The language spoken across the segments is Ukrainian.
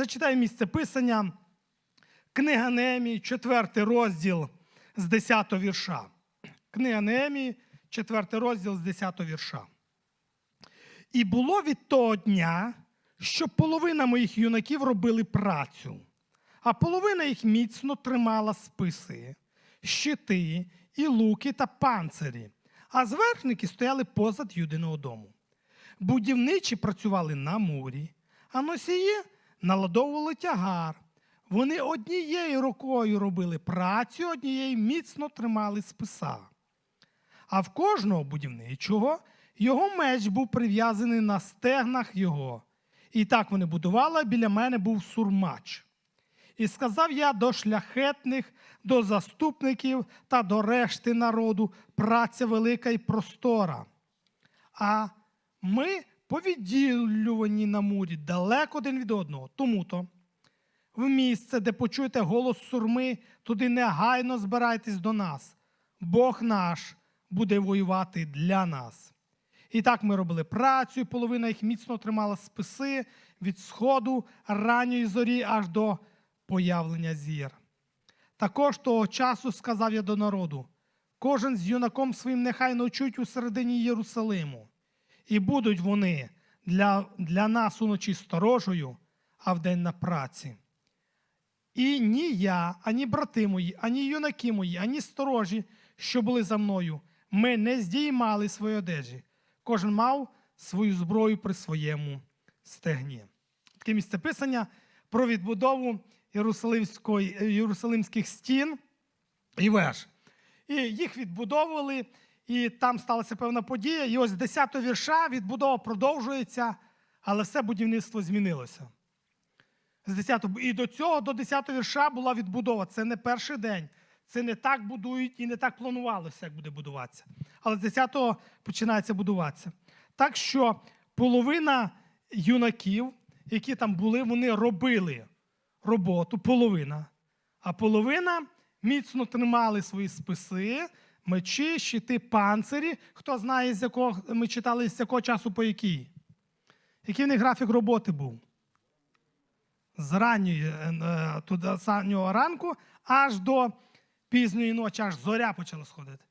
Зачитаю місце писання. Книга Неемії, 4 розділ з 10 вірша. Книга Неемії, 4 розділ з 10 вірша. І було від того дня, що половина моїх юнаків робили працю, а половина їх міцно тримала списи, щити, і луки та панцирі, а зверхники стояли позад юдиного дому. Будівничі працювали на мурі, а носії наладовували тягар. Вони однією рукою робили працю, однією міцно тримали списа. А в кожного будівничого його меч був прив'язаний на стегнах його. І так вони будували, біля мене був сурмач. І сказав я до шляхетних, до заступників та до решти народу праця велика і простора. А ми повідділювані на мурі далеко один від одного. Тому-то в місце, де почуєте голос сурми, туди негайно збирайтесь до нас. Бог наш буде воювати для нас. І так ми робили працю, і половина їх міцно тримала списи від сходу ранньої зорі аж до появлення зір. Також того часу сказав я до народу: кожен з юнаком своїм нехай ночують у середині Єрусалиму, і будуть вони для, для нас уночі сторожею, а вдень на праці. І ні я, ані брати мої, ані юнаки мої, ані сторожі, що були за мною, ми не здіймали свої одежі. Кожен мав свою зброю при своєму стегні. Таке місце писання про відбудову Єрусалимських стін і веж. І їх відбудовували, і там сталася певна подія. І ось з 10 вірша відбудова продовжується, але все будівництво змінилося. З 10, і до цього, до 10 вірша була відбудова. Це не перший день. Це не так будують і не так планувалося, як буде будуватися. Але з 10-го починається будуватися. Так що половина юнаків, які там були, вони робили роботу, половина. А половина міцно тримали свої списи, мечі, щити, панцирі. Хто знає, з якого ми читали, з якого часу по який? Який в них графік роботи був? з ранньої е, е, туди, раннього ранку аж до пізньої ночі, аж зоря почала сходити.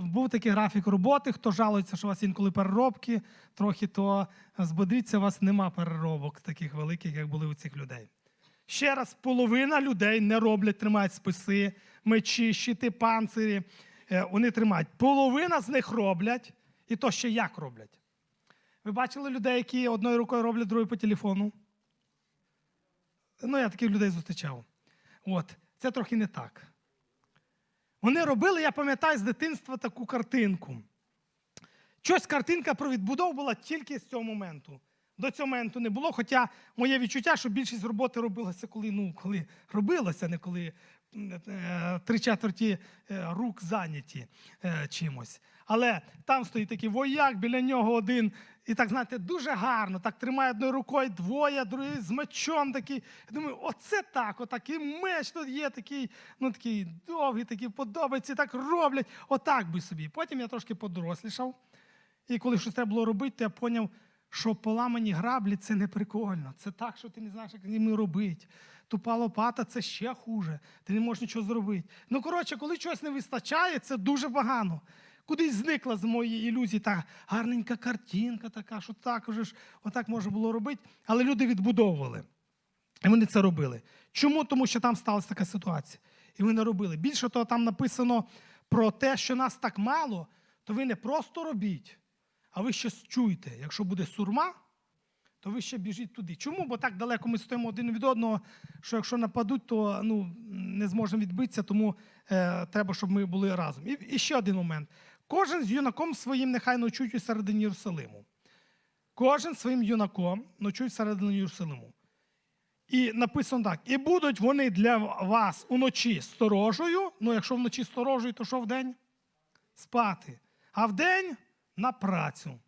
Був такий графік роботи. Хто жалується, що у вас інколи переробки, трохи то збодріться, у вас нема переробок таких великих, як були у цих людей. Ще раз, половина людей не роблять, тримають списи, мечі, щити, панцирі. Е, Вони тримають. Половина з них роблять, і то ще як роблять. Ви бачили людей, які одною рукою роблять, другою по телефону? Ну, я таких людей зустрічав. От, це трохи не так. Вони робили, я пам'ятаю, з дитинства таку картинку. Щось картинка про відбудову була тільки з цього моменту. До цього моменту не було. Хоча моє відчуття, що більшість роботи робилася, коли, ну, коли робилося, не коли три четверті е, рук зайняті е, чимось. Але там стоїть такий вояк, біля нього один. І так, знаєте, дуже гарно, так тримає одною рукою двоє, другий з мечом такий. Я думаю, оце так, отакий меч тут є, такий, ну такий довгий, такий подобається, так роблять. Отак би собі. Потім я трошки подорослішав. І коли щось треба було робити, то я зрозумів, що поламані граблі це не прикольно. Це так, що ти не знаєш, як з ними робити. Тупа лопата це ще хуже. Ти не можеш нічого зробити. Ну, коротше, коли чогось не вистачає, це дуже погано. Кудись зникла з моєї ілюзії та гарненька картинка така, що так уже ж отак можна було робити. Але люди відбудовували. І вони це робили. Чому? Тому що там сталася така ситуація. І вони робили. Більше того, там написано про те, що нас так мало, то ви не просто робіть, а ви ще чуйте. Якщо буде сурма, то ви ще біжіть туди. Чому? Бо так далеко ми стоїмо один від одного, що якщо нападуть, то ну, не зможемо відбитися, тому е, треба, щоб ми були разом. І, і ще один момент. Кожен з юнаком своїм нехай ночують у середині Єрусалиму. Кожен своїм юнаком ночують всередині Єрусалиму. І написано так: і будуть вони для вас уночі сторожею. Ну, якщо вночі сторожею, то що вдень? Спати. А вдень на працю.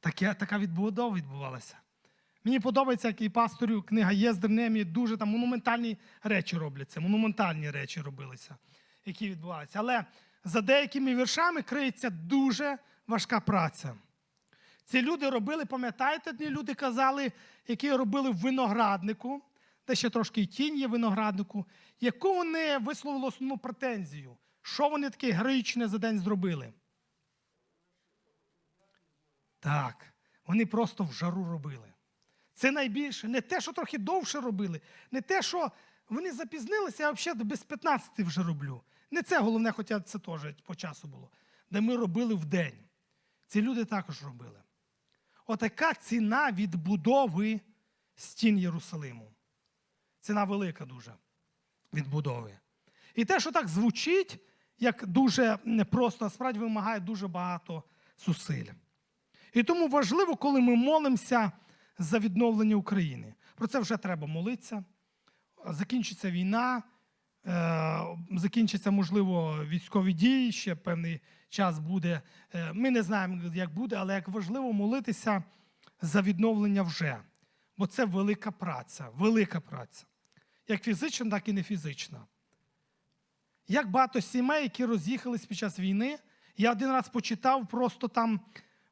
Таке, така відбудова відбувалася. Мені подобається, як і пасторю книга Єздер Немі, дуже там монументальні речі робляться, монументальні речі робилися, які відбуваються. Але за деякими віршами криється дуже важка праця. Ці люди робили, пам'ятаєте, ті люди казали, які робили в винограднику, де ще трошки тінь є винограднику, яку вони висловили основну претензію. Що вони таке героїчне за день зробили? Так, вони просто в жару робили. Це найбільше. Не те, що трохи довше робили, не те, що вони запізнилися, я взагалі без 15 вже роблю. Не це головне, хоча це теж по часу було. Де ми робили в день. Ці люди також робили. Отака ціна відбудови стін Єрусалиму. Ціна велика дуже відбудови. І те, що так звучить, як дуже непросто, насправді вимагає дуже багато зусиль. І тому важливо, коли ми молимося за відновлення України. Про це вже треба молитися. Закінчиться війна, е, закінчиться, можливо, військові дії, ще певний час буде. Е, Ми не знаємо, як буде, але як важливо молитися за відновлення вже. Бо це велика праця, велика праця. Як фізична, так і не фізична. Як багато сімей, які роз'їхались під час війни. Я один раз почитав, просто там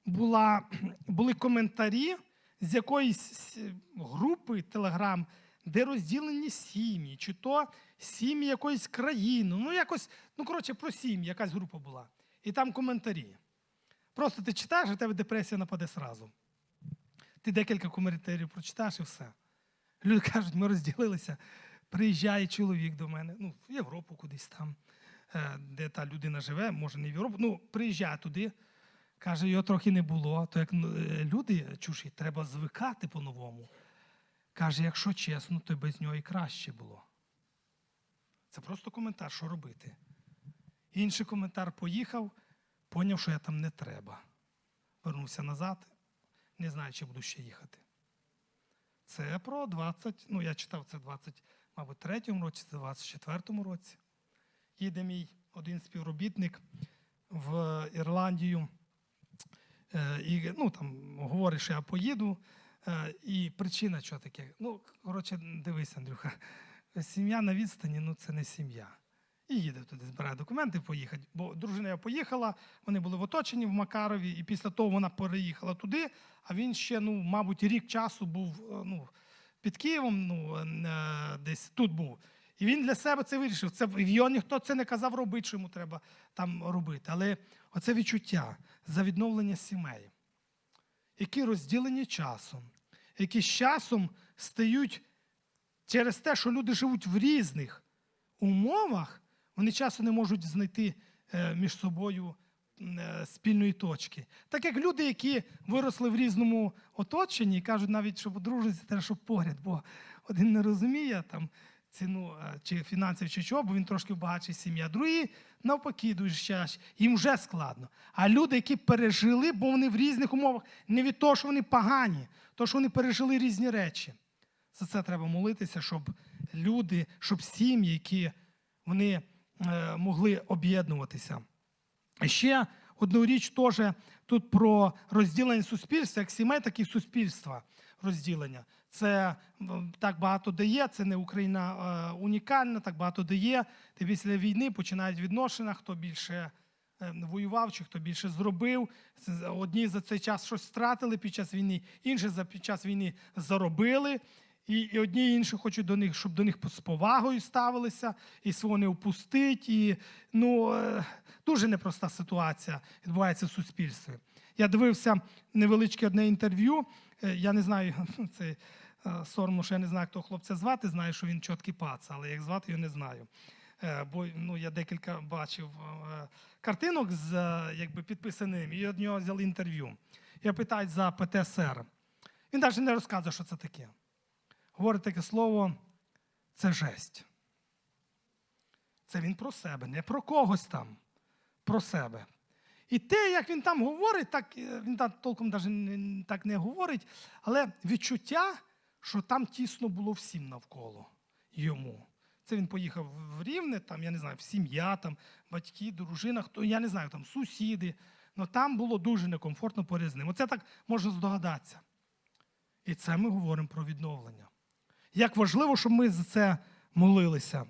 була, були коментарі з якоїсь групи Телеграм, де розділені сім'ї, чи то сім'ї якоїсь країни. Ну, якось, ну, коротше, про сім'ї, якась група була. І там коментарі. Просто ти читаєш, і тебе депресія нападе зразу. Ти декілька коментарів прочитаєш і все. Люди кажуть, ми розділилися. Приїжджає чоловік до мене, ну, в Європу кудись там, е, де та людина живе, може не в Європу. Ну, приїжджає туди, каже, його трохи не було. То як ну, е, люди чужі, треба звикати по-новому. Каже, якщо чесно, то без нього і краще було. Це просто коментар, що робити. Інший коментар поїхав, поняв, що я там не треба. Вернувся назад, не знаю, чи буду ще їхати. Це про 20, ну я читав це в 20, мабуть, третьому році, це 24-му році. Їде мій один співробітник в Ірландію. Е, І ну, там, говорить, що я поїду. Е, І причина що таке? Ну, коротше, дивись, Андрюха, сім'я на відстані ну це не сім'я. І їде туди, збирає документи, поїхати. Бо дружина я поїхала, вони були в оточенні в Макарові, і після того вона переїхала туди, а він ще, ну, мабуть, рік часу був е, ну, під Києвом, ну, десь тут був. І він для себе це вирішив. Це, його ніхто це не казав робити, що йому треба там робити. Але оце відчуття за відновлення сімей, які розділені часом, які з часом стають через те, що люди живуть в різних умовах, вони часто не можуть знайти е, між собою е, спільної точки. Так як люди, які виросли в різному оточенні, кажуть навіть, що подружитися, треба, щоб поряд, бо один не розуміє там ціну е, чи фінансів, чи чого, бо він трошки сім'ї, а другі навпаки дуже чаще. Їм вже складно. А люди, які пережили, бо вони в різних умовах, не від того, що вони погані, то що вони пережили різні речі. За це треба молитися, щоб люди, щоб сім'ї, які вони е, могли об'єднуватися. Ще одну річ теж тут про розділення суспільства, як сімей, так і суспільства розділення. Це так багато дає, це не Україна е, унікальна, так багато дає. Ти після війни починають відношення, хто більше е, воював, чи хто більше зробив. Одні за цей час щось втратили під час війни, інші за під час війни заробили. І, і одні і інші хочуть до них, щоб до них з повагою ставилися, і свого не впустить. І ну, е, дуже непроста ситуація відбувається в суспільстві. Я дивився невеличке одне інтерв'ю. Е, Я не знаю, це е, соромно, що я не знаю, того хлопця звати. Знаю, що він чіткий пац, але як звати його не знаю. Е, Бо ну, я декілька бачив картинок з якби, підписаним, і від нього взяли інтерв'ю. Я питаю за ПТСР. Він навіть не розказує, що це таке говорить таке слово це жесть. Це він про себе, не про когось там, про себе. І те, як він там говорить, так е, він там толком навіть так не говорить, але відчуття, що там тісно було всім навколо йому. Це він поїхав в Рівне, там, я не знаю, сім'я, там, батьки, дружина, хто, я не знаю, там сусіди. але там було дуже некомфортно поряд з ним. Оце так можна здогадатися. І це ми говоримо про відновлення. Як важливо, щоб ми за це молилися.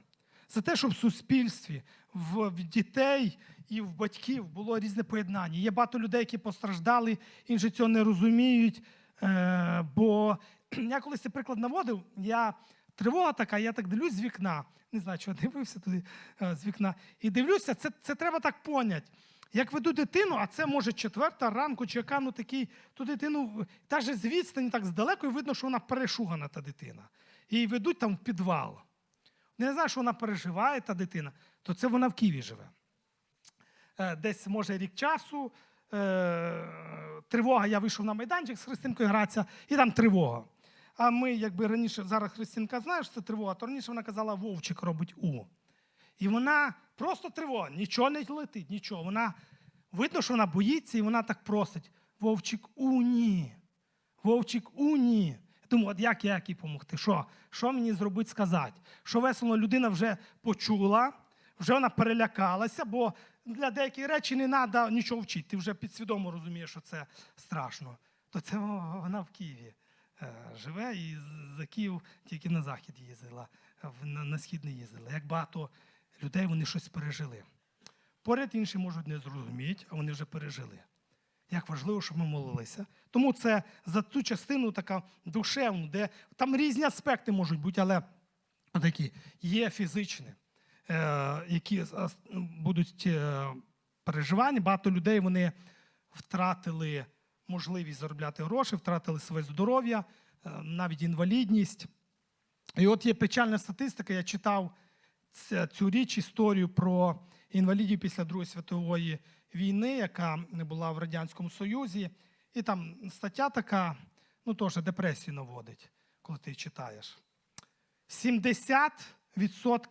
За те, щоб в суспільстві, в, дітей і в батьків було різне поєднання. Є багато людей, які постраждали, інші цього не розуміють. Е, бо я колись цей приклад наводив, я тривога така, я так дивлюсь з вікна. Не знаю, чого дивився туди е, з вікна. І дивлюся, це, це треба так поняти. Як веду дитину, а це може четверта ранку, чи яка ну такий, ту дитину навіть з відстані, так здалеку, і видно, що вона перешугана, та дитина. І ведуть там в підвал. Не знаю, що вона переживає, та дитина, то це вона в Києві живе. Е, Десь, може, рік часу. е, Тривога, я вийшов на майданчик з Христинкою гратися, і там тривога. А ми, якби раніше, зараз Христинка знає, що це тривога, то раніше вона казала, Вовчик робить У. І вона просто тривога, нічого не летить, нічого. Вона видно, що вона боїться, і вона так просить: Вовчик уні. Вовчик уні. Я думаю, от як як їй допомогти? Що? Що мені зробити сказати? Що весело людина вже почула, вже вона перелякалася, бо для деяких речей не треба нічого вчити. Ти вже підсвідомо розумієш, що це страшно. То це вона в Києві е, живе і за Київ тільки на захід їздила, на схід не їздила. Як багато людей вони щось пережили. Поряд інші можуть не зрозуміти, а вони вже пережили. Як важливо, щоб ми молилися. Тому це за цю частину така душевну, де там різні аспекти можуть бути, але такі є фізичні, е, які будуть е, переживання. Багато людей вони втратили можливість заробляти гроші, втратили своє здоров'я, е, навіть інвалідність. І от є печальна статистика. Я читав цю річ, історію про інвалідів після Другої світової війни, яка була в Радянському Союзі. І там стаття така, ну теж депресію наводить, коли ти читаєш. 70%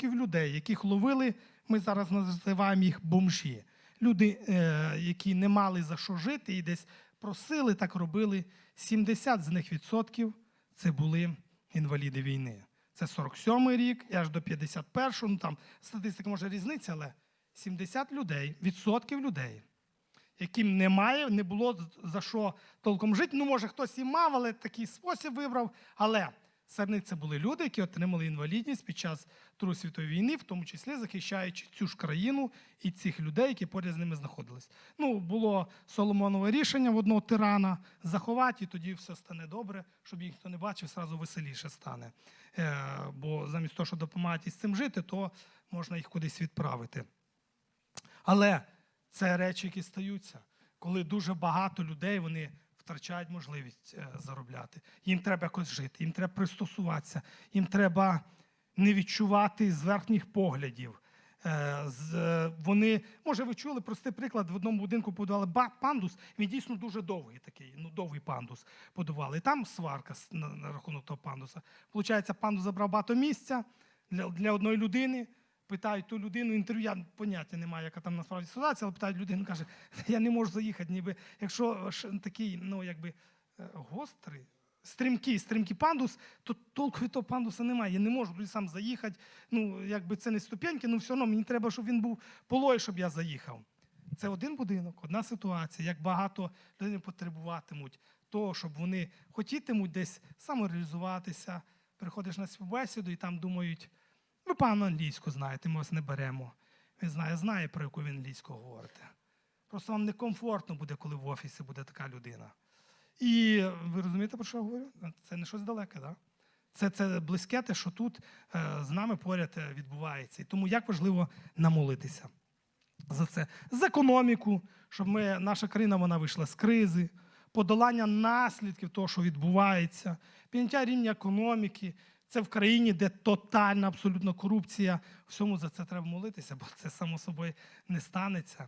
людей, яких ловили, ми зараз називаємо їх бомжі. Люди, е, які не мали за що жити і десь просили, так робили. 70 з них відсотків це були інваліди війни. Це 47-й рік і аж до 51-го. Ну там статистика може різниця, але 70 людей, відсотків людей, яким немає, не було за що толком жити. Ну, може, хтось і мав, але такий спосіб вибрав. Але серед них це були люди, які отримали інвалідність під час Другої світової війни, в тому числі захищаючи цю ж країну і цих людей, які поряд з ними знаходились. Ну, було Соломонове рішення в одного тирана заховати, і тоді все стане добре, щоб їх ніхто не бачив, сразу веселіше стане. Е, бо замість того, щоб допомагати з цим жити, то можна їх кудись відправити. Але це речі, які стаються, коли дуже багато людей вони втрачають можливість е, заробляти. Їм треба якось жити, їм треба пристосуватися, їм треба не відчувати зверхніх поглядів. Е, з- е, Вони, може, ви чули простий приклад, в одному будинку побудували ба- пандус, він дійсно дуже довгий такий, ну довгий пандус будували. І там сварка на, на рахунок того пандуса. Получається, пандус забрав багато місця для, для одної людини. Питають ту людину, інтерв'ю, я поняття немає, яка там насправді ситуація, але питають людину, каже, я не можу заїхати, ніби якщо такий, ну якби е, гострий, стрімкий, стрімкий пандус, то толку від того пандуса немає. Я не можу туди сам заїхати. Ну, якби це не ступеньки, ну все одно мені треба, щоб він був полой, щоб я заїхав. Це один будинок, одна ситуація. Як багато людей потребуватимуть того, щоб вони хотітимуть десь самореалізуватися. Приходиш на співбесіду і там думають, ви пану англійську знаєте, ми вас не беремо. Він знає, знає, про яку ви англійську говорите. Просто вам некомфортно буде, коли в офісі буде така людина. І ви розумієте, про що я говорю? Це не щось далеке, да? Це, це близьке те, що тут е, з нами поряд е, відбувається. І тому як важливо намолитися за це. За економіку, щоб ми, наша країна вона вийшла з кризи, подолання наслідків того, що відбувається, підняття рівня економіки. Це в країні, де тотальна абсолютно корупція. Всьому за це треба молитися, бо це само собою не станеться.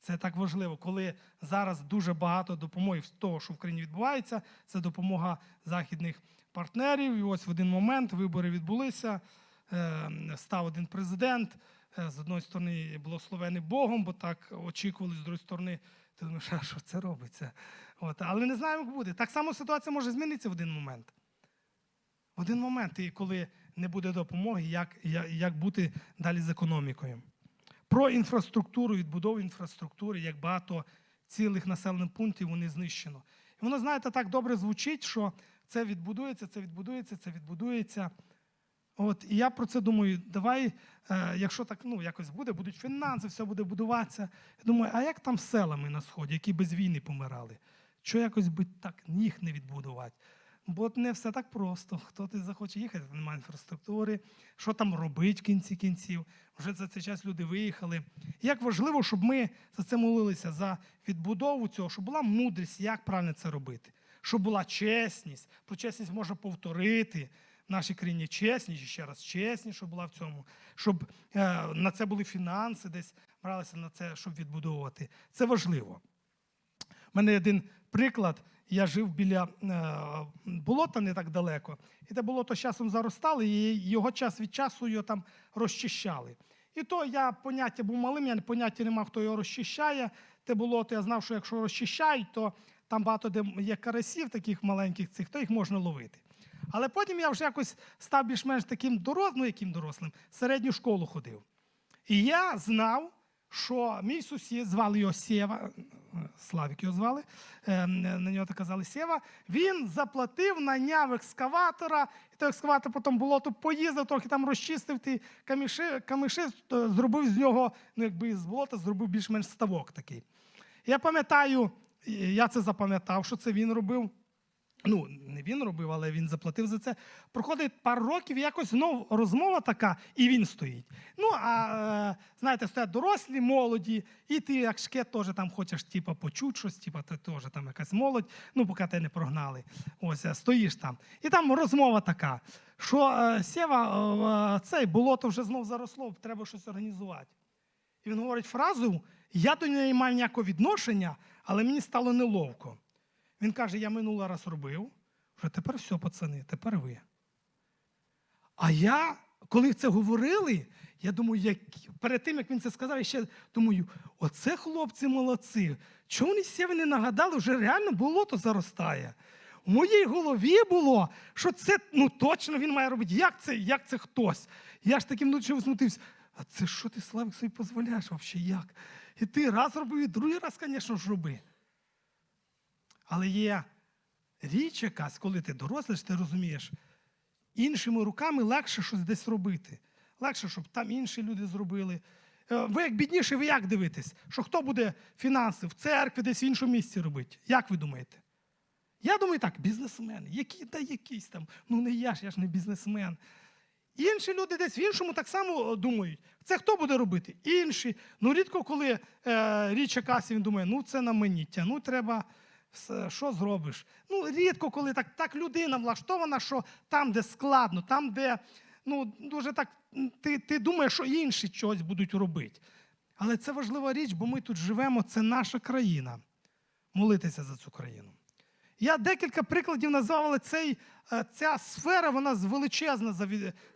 Це так важливо, коли зараз дуже багато допомоги з того, що в країні відбувається, це допомога західних партнерів. І ось в один момент вибори відбулися. е, Став один президент. е, З одної сторони, благословений Богом, бо так очікували, з іншої сторони, ти думаєш, а що це робиться? От. Але не знаємо, як буде. Так само ситуація може змінитися в один момент. В один момент, і коли не буде допомоги, як, як, бути далі з економікою. Про інфраструктуру, відбудову інфраструктури, як багато цілих населених пунктів вони знищено. І воно, знаєте, так добре звучить, що це відбудується, це відбудується, це відбудується. От, і я про це думаю, давай, е, якщо так ну, якось буде, будуть фінанси, все буде будуватися. Я думаю, а як там селами на Сході, які без війни помирали? Що якось би так їх не відбудувати? Бо не все так просто. Хто ти захоче їхати, немає інфраструктури, що там робити в кінці кінців. Вже за цей час люди виїхали. Як важливо, щоб ми за це молилися, за відбудову цього, щоб була мудрість, як правильно це робити, щоб була чесність. Про чесність можна повторити. В нашій країні чесність, ще раз чесність, щоб була в цьому, щоб е, на це були фінанси, десь бралися на це, щоб відбудовувати. Це важливо. У мене один приклад. Я жив біля е, болота не так далеко, і те болото з часом заростало, і його час від часу його там розчищали. І то я поняття був малим, я поняття не мав, хто його розчищає. Те болото, я знав, що якщо розчищають, то там багато де є карасів, таких маленьких цих, то їх можна ловити. Але потім я вже якось став більш-менш таким дорослим, ну яким дорослим, середню школу ходив. І я знав, що мій сусід, звали його Сєва, Славік його звали, е, на нього так казали Сєва, він заплатив, наняв екскаватора, і той екскаватор потім болото поїздив, трохи там розчистив ті каміші, каміші то зробив з нього, ну якби з болота зробив більш-менш ставок такий. Я пам'ятаю, я це запам'ятав, що це він робив. Ну, не він робив, але він заплатив за це. Проходить пару років, якось знов розмова така, і він стоїть. Ну, а е, знаєте, стоять дорослі, молоді, і ти, як шкет, теж там хочеш типу, почути щось, типу, ти теж там якась молодь, ну, поки тебе не прогнали. Ось, е, стоїш там. І там розмова така, що е, Сєва, цей болото вже знов заросло, треба щось організувати. І він говорить фразу: я до неї маю ніякого відношення, але мені стало неловко. Він каже: я минулий раз робив, вже тепер все, пацани, тепер ви. А я, коли це говорили, я думаю, як, перед тим, як він це сказав, я ще думаю, оце хлопці молодці. Чому вони себе не нагадали, вже реально болото заростає. У моїй голові було, що це ну, точно він має робити. Як це як це хтось? Я ж таким ночі возмутився. А це що ти, Славик, собі дозволяєш взагалі як? І ти раз робив, і другий раз, звісно ж, роби. Але є річ якась, коли ти дорослиш, ти розумієш, іншими руками легше щось десь робити. Легше, щоб там інші люди зробили. Е, Ви як бідніші, ви як дивитесь? Що хто буде фінанси в церкві, десь в іншому місці робити? Як ви думаєте? Я думаю так, бізнесмени, які та якісь там, ну не я ж, я ж не бізнесмен. Інші люди десь в іншому так само думають. Це хто буде робити? Інші. Ну, рідко, коли е, річ якась, він думає, ну це на мені тягнуть треба що зробиш? Ну, рідко, коли так, так людина влаштована, що там, де складно, там, де ну, дуже так, ти, ти думаєш, що інші щось будуть робити. Але це важлива річ, бо ми тут живемо, це наша країна. Молитися за цю країну. Я декілька прикладів назвав, але цей, е, ця сфера вона величезна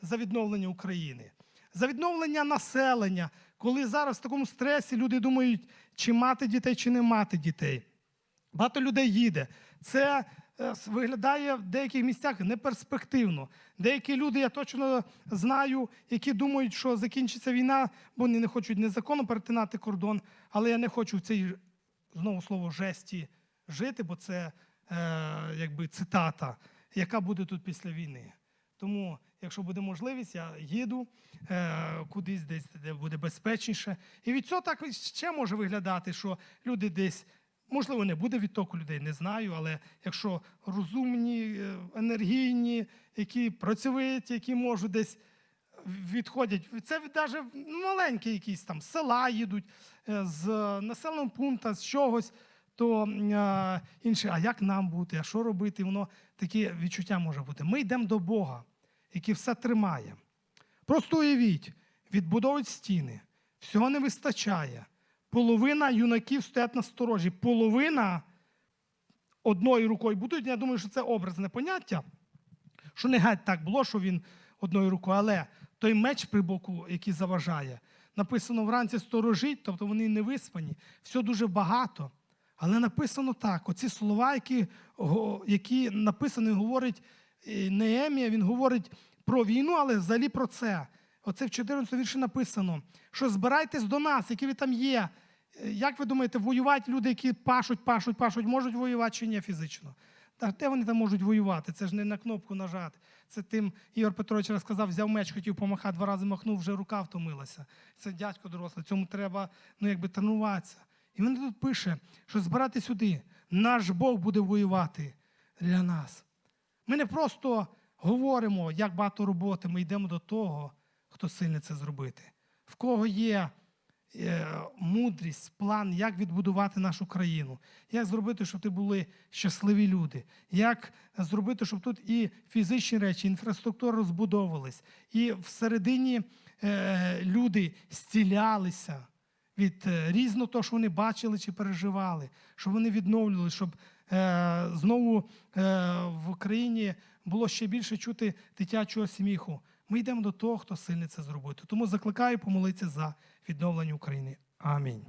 за відновлення України, за відновлення населення, коли зараз в такому стресі люди думають, чи мати дітей, чи не мати дітей. Багато людей їде. Це е, виглядає в деяких місцях неперспективно. Деякі люди, я точно знаю, які думають, що закінчиться війна, бо вони не хочуть незаконно перетинати кордон, але я не хочу в цій знову слово жесті жити, бо це е, якби цитата, яка буде тут після війни. Тому, якщо буде можливість, я їду е, кудись десь, де буде безпечніше. І від цього так ще може виглядати, що люди десь. Можливо, не буде відтоку людей, не знаю, але якщо розумні, е, енергійні, які працьовиті, які можуть десь відходять, це навіть маленькі якісь там села їдуть е, з населеного пункту, з чогось, то е, інше, а як нам бути, а що робити? Воно таке відчуття може бути. Ми йдемо до Бога, який все тримає. Просто уявіть, відбудовують стіни, всього не вистачає. Половина юнаків стоять на сторожі, половина одною рукою будуть. Я думаю, що це образне поняття, що не геть так було, що він одною рукою, але той меч при боку, який заважає, написано вранці сторожить, тобто вони не виспані, все дуже багато. Але написано так: оці слова, які які написані, говорить Неемія, він говорить про війну, але взагалі про це. Оце в 14 вірші написано, що збирайтесь до нас, які ви там є. Як ви думаєте, воювати люди, які пашуть, пашуть, пашуть, можуть воювати чи ні фізично? Та де вони там можуть воювати? Це ж не на кнопку нажати. Це тим Ігор Петрович розказав, взяв меч, хотів помахати, два рази махнув, вже рука втомилася. Це дядько дорослий, цьому треба ну, якби тренуватися. І він тут пише, що збирати сюди, наш Бог буде воювати для нас. Ми не просто говоримо, як багато роботи, ми йдемо до того, хто сильний це зробити. В кого є мудрість, план, як відбудувати нашу країну, як зробити, щоб тут були щасливі люди, як зробити, щоб тут і фізичні речі, інфраструктура розбудовувались, і всередині е, люди зцілялися від е, різного того, що вони бачили чи переживали, щоб вони відновлювали, щоб е, знову е, в Україні було ще більше чути дитячого сміху. Ми йдемо до того, хто сильний це зробити. Тому закликаю помолитися за відновлення України. Амінь.